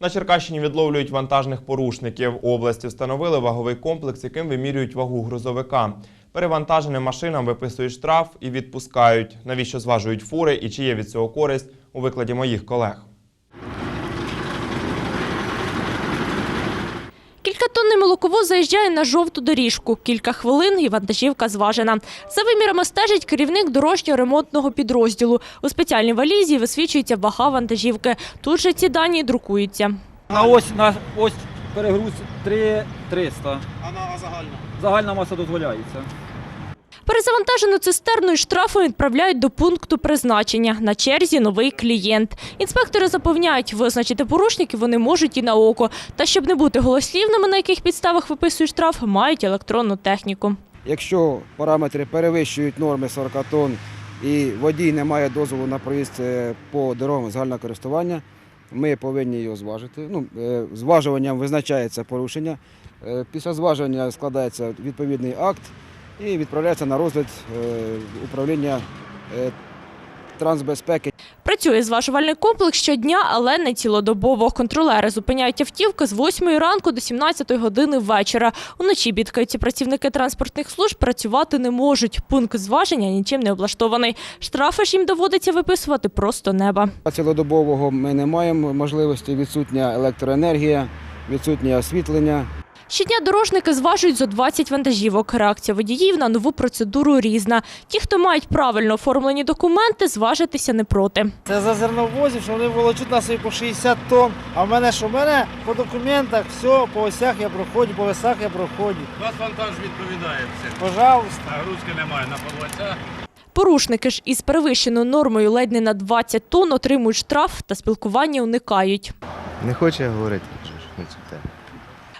На Черкащині відловлюють вантажних порушників. У області встановили ваговий комплекс, яким вимірюють вагу грузовика. Перевантаженим машинам виписують штраф і відпускають. Навіщо зважують фури і чи є від цього користь у викладі моїх колег. Кількатонний молоковоз заїжджає на жовту доріжку. Кілька хвилин і вантажівка зважена. За вимірами стежить керівник дорожньо-ремонтного підрозділу. У спеціальній валізі висвічується вага вантажівки. Тут же ці дані друкуються. На ось на ось перегруз 3300. А на загальна? Загальна маса дозволяється. Перезавантажену цистерну із штрафом відправляють до пункту призначення. На черзі новий клієнт. Інспектори запевняють, визначити порушників вони можуть і на око. Та щоб не бути голослівними, на яких підставах виписують штраф, мають електронну техніку. Якщо параметри перевищують норми 40 тонн і водій не має дозволу на проїзд е, по дорогам загального користування, ми повинні його зважити. Ну, е, зважуванням визначається порушення. Е, Після зважування складається відповідний акт і відправляється на розгляд е, управління е, трансбезпеки. Працює зважувальний комплекс щодня, але не цілодобово. Контролери зупиняють автівки з 8 ранку до 17 години вечора. Уночі бідкаються працівники транспортних служб, працювати не можуть. Пункт зваження нічим не облаштований. Штрафи ж їм доводиться виписувати просто неба. Цілодобового ми не маємо можливості, відсутня електроенергія, відсутнє освітлення. Щодня дорожники зважують зо 20 вантажівок. Реакція водіїв на нову процедуру різна. Ті, хто мають правильно оформлені документи, зважитися не проти. Це за зерновозів, що вони волочуть на собі по 60 тонн. А в мене що? В мене по документах все, по осях я проходжу, по весах я проходжу. У вас вантаж відповідає все. Пожалуйста. Нагрузки немає на подвадцях. Порушники ж із перевищеною нормою ледь не на 20 тонн отримують штраф та спілкування уникають. Не хоче говорити ж на цю тему.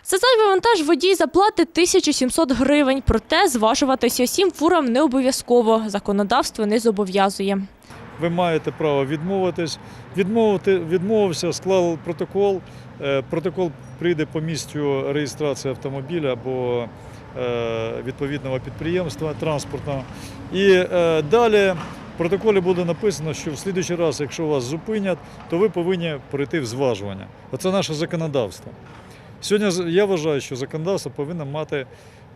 За зайвий вантаж водій заплатить 1700 гривень, проте зважуватися усім фурам не обов'язково. Законодавство не зобов'язує. ви маєте право відмовитись. Відмовити, відмовився, склав протокол. Е, Протокол прийде по місцю реєстрації автомобіля або е, відповідного підприємства транспортного. І е, далі в протоколі буде написано, що в слідуючий раз, якщо вас зупинять, то ви повинні пройти в зважування. Оце наше законодавство. Сьогодні я вважаю, що законодавство повинно мати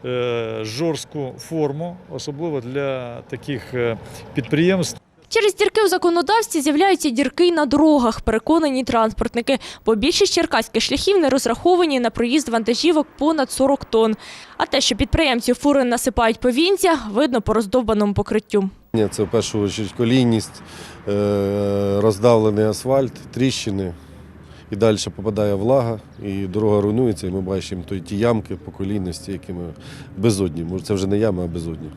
е, жорстку форму, особливо для таких е, підприємств. Через дірки у законодавстві з'являються дірки й на дорогах, переконані транспортники, бо більшість черкаських шляхів не розраховані на проїзд вантажівок понад 40 тонн. А те, що підприємці фури насипають повінця, видно по роздовбаному покриттю. Це в першу чергу колійність, е, роздавлений асфальт, тріщини. І далі попадає влага, і дорога руйнується, і ми бачимо той- ті ямки по колійності, які ми безодні. Може, це вже не ями, а безодні.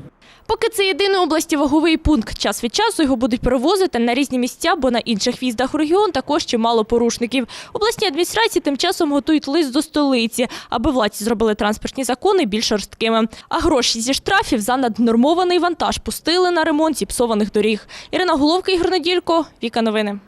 Поки це єдиний області ваговий пункт. Час від часу його будуть перевозити на різні місця, бо на інших в'їздах у регіон також чимало порушників. Обласні адміністрації тим часом готують лист до столиці, аби владці зробили транспортні закони більш жорсткими. А гроші зі штрафів за наднормований вантаж пустили на ремонт зіпсованих доріг. Ірина Головка, Ігор Неділько, Віка Новини.